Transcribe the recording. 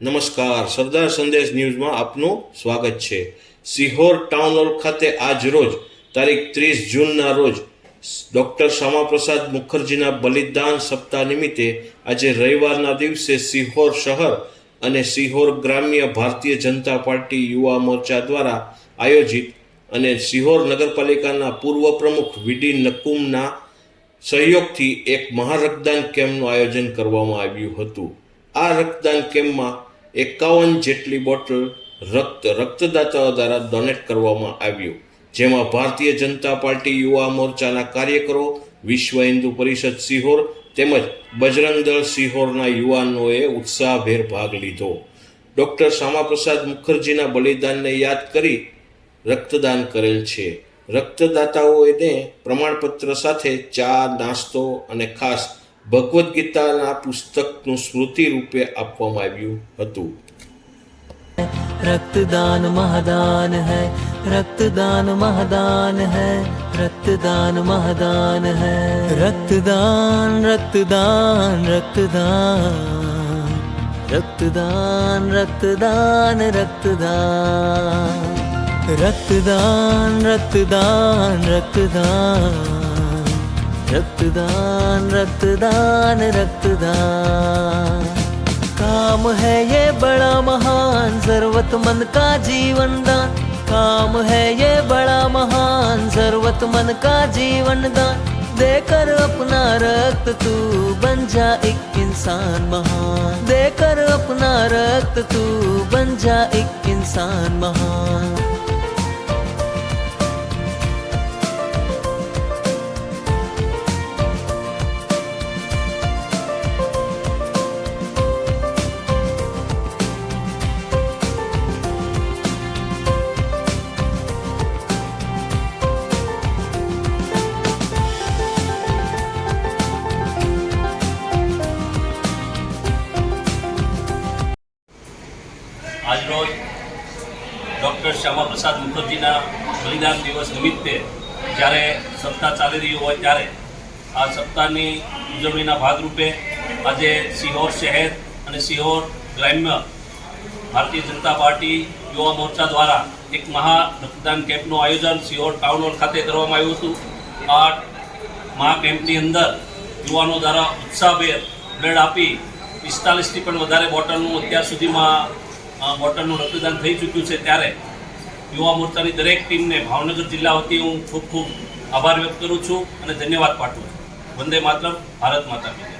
નમસ્કાર. સરદાર સંદેશ ન્યૂઝમાં આપનું સ્વાગત છે. સિહોર ટાઉન હોલ ખાતે આજ રોજ, તારીખ ત્રીસ જૂનના રોજ, ડૉક્ટર શ્યામાપ્રસાદ મુખર્જીના બલિદાન સપ્તાહ નિમિત્તે આજે રવિવારના દિવસે સિહોર શહેર અને સિહોર ગ્રામ્ય ભારતીય જનતા પાર્ટી યુવા મોરચા દ્વારા આયોજિત અને સિહોર નગરપાલિકાના પૂર્વ પ્રમુખ વીડી નકુમના સહયોગથી એક મહારક્તદાન કેમ્પનું આયોજન કરવામાં આવ્યું હતું. આ રક્તદાન કેમ્પમાં એકાવન જેટલી બોટલ રક્ત, રક્તદાતાઓ દ્વારા ડોનેટ કરવામાં આવ્યું. જેમાં ભારતીય જનતા પાર્ટી યુવા મોરચાના કાર્યકરો, વિશ્વ હિન્દુ પરિષદ સિહોર તેમજ બજરંગ દળ સિહોરના યુવાનોએ ઉત્સાહભેર ભાગ લીધો. ડૉક્ટર શ્યામાપ્રસાદ મુખર્જીના બલિદાનને યાદ કરી રક્તદાન કરેલ છે. રક્તદાતાઓને પ્રમાણપત્ર સાથે ચા, નાસ્તો અને ખાસ ભગવદ્ ગીતાના પુસ્તકનું સ્મૃતિ રૂપે આપવામાં આવ્યું હતું રક્તદાન મહાદાન હે રક્તદાન મહાદાન હે રક્તદાન મહાદાન હે રક્તદાન રક્તદાન રક્તદાન રક્તદાન રક્તદાન રક્તદાન રક્તદાન રક્તદાન રક્તદાન रक्तदान रक्तदान रक्तदान काम है ये बड़ा महान जरूरतमंद का जीवन दान काम है ये बड़ा महान जरूरतमंद का जीवन दान देकर अपना रक्त तू बन जा एक इंसान महान देकर अपना रक्त तू बन जा एक इंसान महान આજરોજ ડૉક્ટર શ્યામાપ્રસાદ મુખર્જીના બલિદાન દિવસ નિમિત્તે જ્યારે સપ્તાહ ચાલી રહ્યું હોય ત્યારે આ સપ્તાહની ઉજવણીના ભાગરૂપે આજે સિહોર શહેર અને સિહોર ગ્રામ્ય ભારતીય જનતા પાર્ટી યુવા મોરચા દ્વારા એક મહા રક્તદાન કેમ્પનું આયોજન સિહોર ટાઉન હોલ ખાતે કરવામાં આવ્યું હતું. આ મહા કેમ્પની અંદર યુવાનો દ્વારા ઉત્સાહભેર બ્લડ આપી પિસ્તાલીસથી પણ વધારે બોટલનું અત્યાર સુધીમાં બોટલનું રક્તદાન થઈ ચૂક્યું છે ત્યારે યુવા મોરચાની દરેક ટીમને ભાવનગર જિલ્લા વતી હું ખૂબ ખૂબ આભાર વ્યક્ત કરું છું અને ધન્યવાદ પાઠવું છું વંદે માતરમ, ભારત માતા જય.